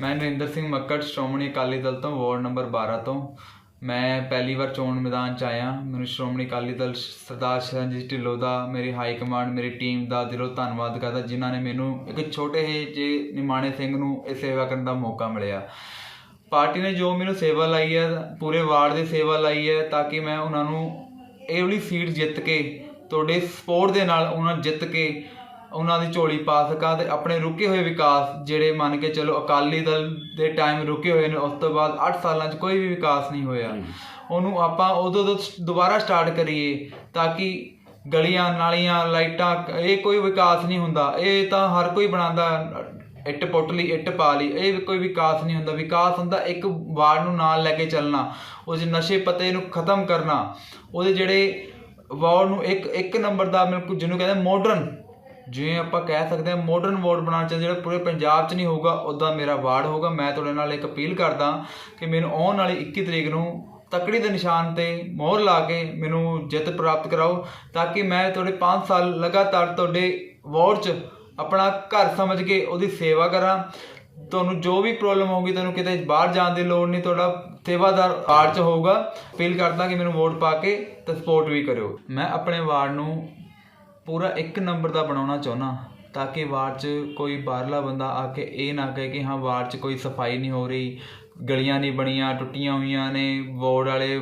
ਮੈਂ ਨਰਿੰਦਰ ਸਿੰਘ ਮੱਕੜ, ਸ਼੍ਰੋਮਣੀ ਅਕਾਲੀ ਦਲ ਤੋਂ, ward number 12 ਤੋਂ। ਮੈਂ ਪਹਿਲੀ ਵਾਰ ਚੋਣ ਮੈਦਾਨ 'ਚ ਆਇਆ। ਮੈਨੂੰ ਸ਼੍ਰੋਮਣੀ ਅਕਾਲੀ ਦਲ ਸਰਦਾਰ ਸ਼ਰਨਜੀਤ ਢਿੱਲੋਂ ਦਾ, ਮੇਰੀ ਹਾਈ ਕਮਾਂਡ, ਮੇਰੀ ਟੀਮ ਦਾ ਦਿਲੋਂ ਧੰਨਵਾਦ ਕਰਦਾ, ਜਿਨ੍ਹਾਂ ਨੇ ਮੈਨੂੰ ਇੱਕ ਛੋਟੇ ਜਿਹੇ ਨਿਮਾਣੇ ਸਿੰਘ ਨੂੰ ਇਹ ਸੇਵਾ ਕਰਨ ਦਾ ਮੌਕਾ ਮਿਲਿਆ। ਪਾਰਟੀ ਨੇ ਜੋ ਮੈਨੂੰ ਸੇਵਾ ਲਾਈ ਹੈ, ਪੂਰੇ ਵਾਰਡ ਦੀ ਸੇਵਾ ਲਾਈ ਹੈ, ਤਾਂ ਕਿ ਮੈਂ ਉਹਨਾਂ ਨੂੰ ਇਹ ਵਾਲੀ ਸੀਟ ਜਿੱਤ ਕੇ, ਤੁਹਾਡੇ ਸਪੋਰਟ ਦੇ ਨਾਲ ਉਹਨਾਂ ਜਿੱਤ ਕੇ ਉਹਨਾਂ ਦੀ ਝੋਲੀ ਪਾ ਸਕਾਂ ਤੇ ਆਪਣੇ ਰੁਕੇ ਹੋਏ ਵਿਕਾਸ ਜਿਹੜੇ ਮੰਨ ਕੇ ਚਲੋ ਅਕਾਲੀ ਦਲ ਦੇ ਟਾਈਮ ਰੁਕੇ ਹੋਏ ਨੇ ਉਸ ਤੋਂ ਬਾਅਦ 8 ਸਾਲਾਂ 'ਚ ਕੋਈ ਵੀ ਵਿਕਾਸ ਨਹੀਂ ਹੋਇਆ। ਉਹਨੂੰ ਆਪਾਂ ਉਦੋਂ ਤੋਂ ਦੁਬਾਰਾ ਸਟਾਰਟ ਕਰੀਏ ਤਾਂ ਕਿ ਗਲੀਆਂ ਨਾਲੀਆਂ ਲਾਈਟਾਂ ਇਹ ਕੋਈ ਵਿਕਾਸ ਨਹੀਂ ਹੁੰਦਾ। ਇਹ ਤਾਂ ਹਰ ਕੋਈ ਬਣਾਉਂਦਾ ਇੱਟ ਪੁੱਟ ਲਈ ਇੱਟ ਪਾ ਲਈ ਇਹ ਕੋਈ ਵਿਕਾਸ ਨਹੀਂ ਹੁੰਦਾ। ਵਿਕਾਸ ਹੁੰਦਾ ਇੱਕ ਵਾਰਡ ਨੂੰ ਨਾਲ ਲੈ ਕੇ ਚੱਲਣਾ ਉਸ ਨਸ਼ੇ ਪਤੇ ਨੂੰ ਖਤਮ ਕਰਨਾ ਉਹਦੇ ਜਿਹੜੇ ਵਾਰਡ ਨੂੰ ਇੱਕ ਇੱਕ ਨੰਬਰ ਦਾ ਮੈਨੂੰ ਜਿਹਨੂੰ ਕਹਿੰਦੇ ਮਾਡਰਨ ਜਿਵੇਂ ਆਪਾਂ ਕਹਿ ਸਕਦੇ ਹਾਂ ਮਾਡਰਨ ਵਾਰਡ ਬਣਾਉਣਾ ਚਾਹੀਦਾ ਜਿਹੜਾ ਪੂਰੇ ਪੰਜਾਬ 'ਚ ਨਹੀਂ ਹੋਊਗਾ ਉਦਾਂ ਮੇਰਾ ਵਾਰਡ ਹੋਊਗਾ। ਮੈਂ ਤੁਹਾਡੇ ਨਾਲ ਇੱਕ ਅਪੀਲ ਕਰਦਾ ਕਿ ਮੈਨੂੰ ਆਉਣ ਵਾਲੀ 21 ਤਰੀਕ ਨੂੰ ਤਕੜੀ ਦੇ ਨਿਸ਼ਾਨ ਤੇ ਮੋਹਰ ਲਾ ਕੇ ਮੈਨੂੰ ਜਿੱਤ ਪ੍ਰਾਪਤ ਕਰਾਓ, ਤਾਂ ਕਿ ਮੈਂ ਤੁਹਾਡੇ 5 ਸਾਲ ਲਗਾਤਾਰ ਤੁਹਾਡੇ ਵਾਰਡ 'ਚ ਆਪਣਾ ਘਰ ਸਮਝ ਕੇ ਉਹਦੀ ਸੇਵਾ ਕਰਾਂ। ਤੁਹਾਨੂੰ ਜੋ ਵੀ ਪ੍ਰੋਬਲਮ ਹੋਊਗੀ, ਤੁਹਾਨੂੰ ਕਿਤੇ ਬਾਹਰ ਜਾਣ ਦੀ ਲੋੜ ਨਹੀਂ, ਤੁਹਾਡਾ ਸੇਵਾਦਾਰ ਵਾਰਡ 'ਚ ਹੋਊਗਾ। ਅਪੀਲ ਕਰਦਾ ਕਿ ਮੈਨੂੰ ਵੋਟ ਪਾ ਕੇ ਤੇ ਸਪੋਰਟ ਵੀ ਕਰਿਓ। ਮੈਂ ਆਪਣੇ ਵਾਰਡ ਨੂੰ ਪੂਰਾ ਇੱਕ ਨੰਬਰ ਦਾ ਬਣਾਉਣਾ ਚਾਹੁੰਦਾ ਤਾਂ ਕਿ ਵਾਰਡ 'ਚ ਕੋਈ ਬਾਹਰਲਾ ਬੰਦਾ ਆ ਕੇ ਇਹ ਨਾ ਕਹੇ ਕਿ ਹਾਂ ਵਾਰਡ 'ਚ ਕੋਈ ਸਫ਼ਾਈ ਨਹੀਂ ਹੋ ਰਹੀ, ਗਲੀਆਂ ਨਹੀਂ ਬਣੀਆਂ, ਟੁੱਟੀਆਂ ਹੋਈਆਂ ਨੇ, ਵਾਰਡ ਵਾਲੇ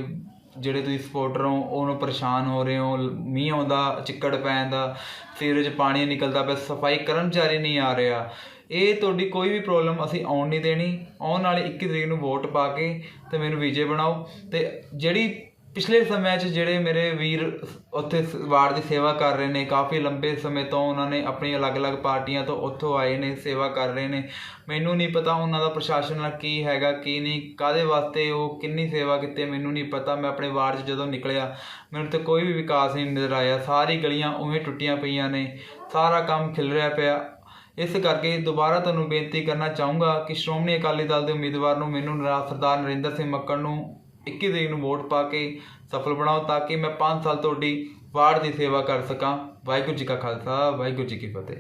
ਜਿਹੜੇ ਤੁਸੀਂ ਸਪੋਰਟਰ ਹੋ, ਉਹਨੂੰ ਪਰੇਸ਼ਾਨ ਹੋ ਰਹੇ ਹੋ, ਮੀਂਹ ਆਉਂਦਾ, ਚਿੱਕੜ ਪੈਣ ਦਾ ਸੀਵਰੇਜ ਪਾਣੀ ਨਿਕਲਦਾ ਪਿਆ, ਸਫ਼ਾਈ ਕਰਮਚਾਰੀ ਨਹੀਂ ਆ ਰਿਹਾ। ਇਹ ਤੁਹਾਡੀ ਕੋਈ ਵੀ ਪ੍ਰੋਬਲਮ ਅਸੀਂ ਆਉਣ ਨਹੀਂ ਦੇਣੀ। ਆਉਣ ਵਾਲੇ 21 ਤਰੀਕ ਨੂੰ ਵੋਟ ਪਾ ਕੇ ਤੇ ਮੈਨੂੰ ਵਿਜੇ ਬਣਾਓ ਤੇ ਜਿਹੜੀ ਪਿਛਲੇ ਸਮਿਆਂ 'ਚ ਜਿਹੜੇ ਮੇਰੇ ਵੀਰ ਉੱਥੇ ਸ- ਵਾਰਡ ਦੀ ਸੇਵਾ ਕਰ ਰਹੇ ਨੇ, ਕਾਫੀ ਲੰਬੇ ਸਮੇਂ ਤੋਂ ਉਹਨਾਂ ਨੇ ਆਪਣੀ ਅਲੱਗ-ਅਲੱਗ ਪਾਰਟੀਆਂ ਤੋਂ ਉੱਥੋਂ ਆਏ ਨੇ, ਸੇਵਾ ਕਰ ਰਹੇ ਨੇ। ਮੈਨੂੰ ਨਹੀਂ ਪਤਾ ਉਹਨਾਂ ਦਾ ਪ੍ਰਸ਼ਾਸਨ ਨਾਲ ਕੀ ਹੈਗਾ, ਕੀ ਨਹੀਂ ਕਾਦੇ ਵਾਸਤੇ ਉਹ ਕਿੰਨੀ ਸੇਵਾ ਕੀਤੀ, ਮੈਨੂੰ ਨਹੀਂ ਪਤਾ। ਮੈਂ ਆਪਣੇ ਵਾਰਡ 'ਚ ਜਦੋਂ ਨਿਕਲਿਆ, ਮੈਨੂੰ ਤੇ ਕੋਈ ਵੀ ਵਿਕਾਸ ਨਹੀਂ ਨਜ਼ਰ ਆਇਆ। ਸਾਰੀ ਗਲੀਆਂ ਉਵੇਂ ਟੁੱਟੀਆਂ ਪਈਆਂ ਨੇ, ਸਾਰਾ ਕੰਮ ਖਿਲ ਰਿਹਾ ਪਿਆ। ਇਸ ਕਰਕੇ ਦੁਬਾਰਾ ਤੁਹਾਨੂੰ ਬੇਨਤੀ ਕਰਨਾ ਚਾਹੂੰਗਾ ਕਿ ਸ਼੍ਰੋਮਣੀ ਅਕਾਲੀ ਦਲ ਦੇ ਉਮੀਦਵਾਰ ਨੂੰ, ਮੈਨੂੰ ਨਰਾ, ਸਰਦਾਰ ਨਰਿੰਦਰ ਸਿੰਘ ਮੱਕੜ ਨੂੰ 21 ਤਰੀਕ ਨੂੰ ਵੋਟ ਪਾ ਕੇ ਸਫਲ ਬਣਾਓ ਤਾਂ ਕਿ ਮੈਂ 5 ਸਾਲ ਤੁਹਾਡੀ ਵਾਰਡ ਦੀ ਸੇਵਾ ਕਰ ਸਕਾਂ। ਵਾਹਿਗੁਰੂ ਜੀ ਕਾ ਖਾਲਸਾ, ਵਾਹਿਗੁਰੂ ਜੀ ਕੀ ਫਤਿਹ।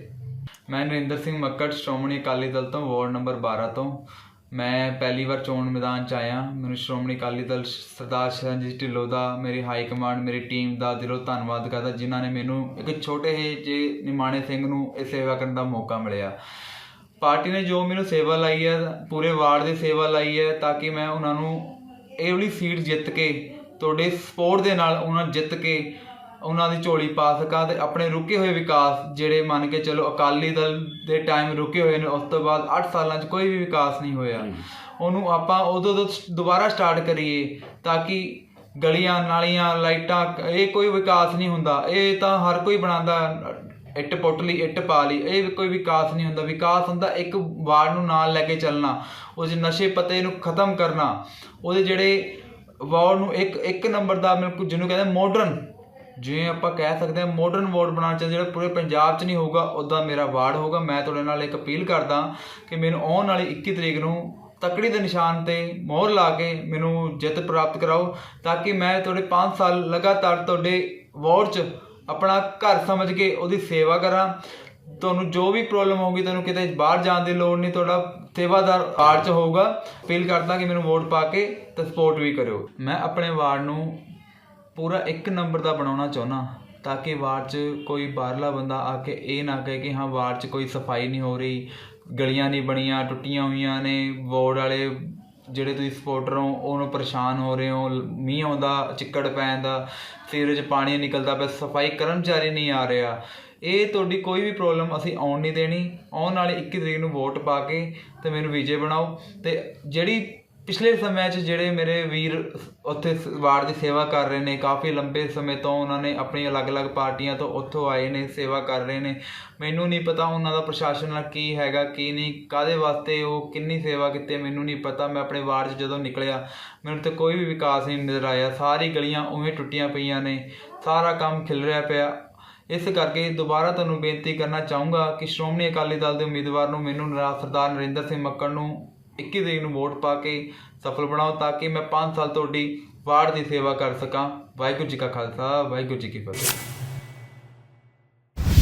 ਮੈਂ ਨਰਿੰਦਰ ਸਿੰਘ ਮੱਕੜ, ਸ਼੍ਰੋਮਣੀ ਅਕਾਲੀ ਦਲ ਤੋਂ, ਵਾਰਡ ਨੰਬਰ 12 ਤੋਂ। ਮੈਂ ਪਹਿਲੀ ਵਾਰ ਚੋਣ ਮੈਦਾਨ 'ਚ ਆਇਆ। ਮੈਨੂੰ ਸ਼੍ਰੋਮਣੀ ਅਕਾਲੀ ਦਲ ਸਰਦਾਰ ਸ਼ਰਨਜੀਤ ਢਿੱਲੋਂ ਦਾ, ਮੇਰੀ ਹਾਈ ਕਮਾਂਡ, ਮੇਰੀ ਟੀਮ ਦਾ ਦਿਲੋਂ ਧੰਨਵਾਦ ਕਰਦਾ, ਜਿਨ੍ਹਾਂ ਨੇ ਮੈਨੂੰ ਇੱਕ ਛੋਟੇ ਜਿਹੇ ਨਿਮਾਣੇ ਸਿੰਘ ਨੂੰ ਇਹ ਸੇਵਾ ਕਰਨ ਦਾ ਮੌਕਾ ਮਿਲਿਆ। ਪਾਰਟੀ ਨੇ ਜੋ ਮੈਨੂੰ ਸੇਵਾ ਲਾਈ ਹੈ, ਪੂਰੇ ਵਾਰਡ ਦੀ ਸੇਵਾ ਲਾਈ ਹੈ, ਤਾਂ ਕਿ ਮੈਂ ਉਹਨਾਂ ਨੂੰ ਇਹ ਵਾਲੀ ਸੀਟ ਜਿੱਤ ਕੇ ਤੁਹਾਡੇ ਸਪੋਰਟ ਦੇ ਨਾਲ ਉਹਨਾਂ ਜਿੱਤ ਕੇ ਉਹਨਾਂ ਦੀ ਝੋਲੀ ਪਾ ਸਕਾਂ ਤੇ ਆਪਣੇ ਰੁਕੇ ਹੋਏ ਵਿਕਾਸ ਜਿਹੜੇ ਮੰਨ ਕੇ ਚਲੋ ਅਕਾਲੀ ਦਲ ਦੇ ਟਾਈਮ ਰੁਕੇ ਹੋਏ ਨੇ ਉਸ ਤੋਂ ਬਾਅਦ 8 ਸਾਲਾਂ 'ਚ ਕੋਈ ਵੀ ਵਿਕਾਸ ਨਹੀਂ ਹੋਇਆ। ਉਹਨੂੰ ਆਪਾਂ ਉਦੋਂ ਤੋਂ ਦੁਬਾਰਾ ਸਟਾਰਟ ਕਰੀਏ ਤਾਂ ਕਿ ਗਲੀਆਂ, ਨਾਲੀਆਂ, ਲਾਈਟਾਂ, ਇਹ ਕੋਈ ਵਿਕਾਸ ਨਹੀਂ ਹੁੰਦਾ। ਇਹ ਤਾਂ ਹਰ ਕੋਈ ਬਣਾਉਂਦਾ। ਇੱਟ ਪੁੱਟ ਲਈ ਇੱਟ ਪਾ ਲਈ। ਇਹ ਕੋਈ ਵਿਕਾਸ ਨਹੀਂ ਹੁੰਦਾ। ਵਿਕਾਸ ਹੁੰਦਾ ਇੱਕ ਵਾਰਡ ਨੂੰ ਨਾਲ ਲੈ ਕੇ ਚੱਲਣਾ, ਉਸ ਨਸ਼ੇ ਪਤੇ ਨੂੰ ਖਤਮ ਕਰਨਾ, ਉਹਦੇ ਜਿਹੜੇ ਵਾਰਡ ਨੂੰ ਇੱਕ ਇੱਕ ਨੰਬਰ ਦਾ ਮੈਨੂੰ ਜਿਹਨੂੰ ਕਹਿੰਦੇ ਮਾਡਰਨ ਜਿਵੇਂ ਆਪਾਂ ਕਹਿ ਸਕਦੇ ਹਾਂ ਮਾਡਰਨ ਵਾਰਡ ਬਣਾਉਣਾ ਚਾਹੀਦਾ ਜਿਹੜਾ ਪੂਰੇ ਪੰਜਾਬ 'ਚ ਨਹੀਂ ਹੋਊਗਾ ਉਦਾਂ ਮੇਰਾ ਵਾਰਡ ਹੋਊਗਾ। ਮੈਂ ਤੁਹਾਡੇ ਨਾਲ ਇੱਕ ਅਪੀਲ ਕਰਦਾ ਕਿ ਮੈਨੂੰ ਆਉਣ ਵਾਲੀ 21 ਤਰੀਕ ਨੂੰ ਤਕੜੀ ਦੇ ਨਿਸ਼ਾਨ ਤੇ ਮੋਹਰ ਲਾ ਕੇ ਮੈਨੂੰ ਜਿੱਤ ਪ੍ਰਾਪਤ ਕਰਾਓ, ਤਾਂ ਕਿ ਮੈਂ ਤੁਹਾਡੇ 5 ਸਾਲ ਲਗਾਤਾਰ ਤੁਹਾਡੇ ਵਾਰਡ 'ਚ ਆਪਣਾ ਘਰ ਸਮਝ ਕੇ ਉਹਦੀ ਸੇਵਾ ਕਰਾਂ। ਤੁਹਾਨੂੰ ਜੋ ਵੀ ਪ੍ਰੋਬਲਮ ਹੋਊਗੀ, ਤੁਹਾਨੂੰ ਕਿਤੇ ਬਾਹਰ ਜਾਣ ਦੀ ਲੋੜ ਨਹੀਂ, ਤੁਹਾਡਾ ਸੇਵਾਦਾਰ ਆਰ 'ਚ ਹੋਊਗਾ। ਅਪੀਲ ਕਰਦਾ ਕਿ ਮੈਨੂੰ ਵੋਟ ਪਾ ਕੇ ਤੇ ਸਪੋਰਟ ਵੀ ਕਰਿਓ। ਮੈਂ ਆਪਣੇ ਵਾਰਡ ਨੂੰ ਪੂਰਾ ਇੱਕ ਨੰਬਰ ਦਾ ਬਣਾਉਣਾ ਚਾਹੁੰਦਾ। ਤਾਂ ਕਿ ਵਾਰਡ 'ਚ ਕੋਈ ਬਾਹਰਲਾ ਬੰਦਾ ਆ ਕੇ ਇਹ ਨਾ ਕਹੇ ਕਿ ਹਾਂ ਵਾਰਡ 'ਚ ਕੋਈ ਸਫ਼ਾਈ ਨਹੀਂ ਹੋ ਰਹੀ, ਗਲੀਆਂ ਨਹੀਂ ਬਣੀਆਂ, ਟੁੱਟੀਆਂ ਹੋਈਆਂ ਨੇ ਵਾਰਡ ਵਾਲੇ ਜਿਹੜੇ ਤੁਸੀਂ ਸਪੋਰਟਰ ਹੋ, ਉਹਨੂੰ ਪਰੇਸ਼ਾਨ ਹੋ ਰਹੇ ਹੋ, ਮੀਂਹ ਆਉਂਦਾ, ਚਿੱਕੜ ਪੈਣ ਦਾ ਸੀਵਰੇਜ ਪਾਣੀ ਨਿਕਲਦਾ ਪਿਆ, ਸਫ਼ਾਈ ਕਰਮਚਾਰੀ ਨਹੀਂ ਆ ਰਿਹਾ। ਇਹ ਤੁਹਾਡੀ ਕੋਈ ਵੀ ਪ੍ਰੋਬਲਮ ਅਸੀਂ ਆਉਣ ਨਹੀਂ ਦੇਣੀ। ਆਉਣ ਵਾਲੇ 21 ਤਰੀਕ ਨੂੰ ਵੋਟ ਪਾ ਕੇ ਤੇ ਮੈਨੂੰ ਵਿਜੇ ਬਣਾਓ ਤੇ ਜਿਹੜੀ ਪਿਛਲੇ ਸਮਿਆਂ 'ਚ ਜਿਹੜੇ ਮੇਰੇ ਵੀਰ ਉੱਥੇ ਸ- ਵਾਰਡ ਦੀ ਸੇਵਾ ਕਰ ਰਹੇ ਨੇ, ਕਾਫੀ ਲੰਬੇ ਸਮੇਂ ਤੋਂ ਉਹਨਾਂ ਨੇ ਆਪਣੀ ਅਲੱਗ-ਅਲੱਗ ਪਾਰਟੀਆਂ ਤੋਂ ਉੱਥੋਂ ਆਏ ਨੇ, ਸੇਵਾ ਕਰ ਰਹੇ ਨੇ। ਮੈਨੂੰ ਨਹੀਂ ਪਤਾ ਉਹਨਾਂ ਦਾ ਪ੍ਰਸ਼ਾਸਨ ਨਾਲ ਕੀ ਹੈਗਾ, ਕੀ ਨਹੀਂ ਕਾਦੇ ਵਾਸਤੇ ਉਹ ਕਿੰਨੀ ਸੇਵਾ ਕੀਤੀ, ਮੈਨੂੰ ਨਹੀਂ ਪਤਾ। ਮੈਂ ਆਪਣੇ ਵਾਰਡ 'ਚ ਜਦੋਂ ਨਿਕਲਿਆ, ਮੈਨੂੰ ਤੇ ਕੋਈ ਵੀ ਵਿਕਾਸ ਨਹੀਂ ਨਜ਼ਰ ਆਇਆ। ਸਾਰੀ ਗਲੀਆਂ ਉਵੇਂ ਟੁੱਟੀਆਂ ਪਈਆਂ ਨੇ, ਸਾਰਾ ਕੰਮ ਖਿਲ ਰਿਹਾ ਪਿਆ। ਇਸ ਕਰਕੇ ਦੁਬਾਰਾ ਤੁਹਾਨੂੰ ਬੇਨਤੀ ਕਰਨਾ ਚਾਹੂੰਗਾ ਕਿ ਸ਼੍ਰੋਮਣੀ ਅਕਾਲੀ ਦਲ ਦੇ ਉਮੀਦਵਾਰ ਨੂੰ ਮੈਨੂੰ ਸਰਦਾਰ ਨਰਿੰਦਰ ਸਿੰਘ ਮੱਕੜ ਨੂੰ 21 ਤਰੀਕ ਨੂੰ ਵੋਟ ਪਾ ਕੇ ਸਫਲ ਬਣਾਓ ਤਾਂ ਕਿ ਮੈਂ 5 ਸਾਲ ਤੁਹਾਡੀ ਵਾਰਡ ਦੀ ਸੇਵਾ ਕਰ ਸਕਾਂ। ਵਾਹਿਗੁਰੂ ਜੀ ਕਾ ਖਾਲਸਾ, ਵਾਹਿਗੁਰੂ ਜੀ ਕੀ ਫਤਿਹ।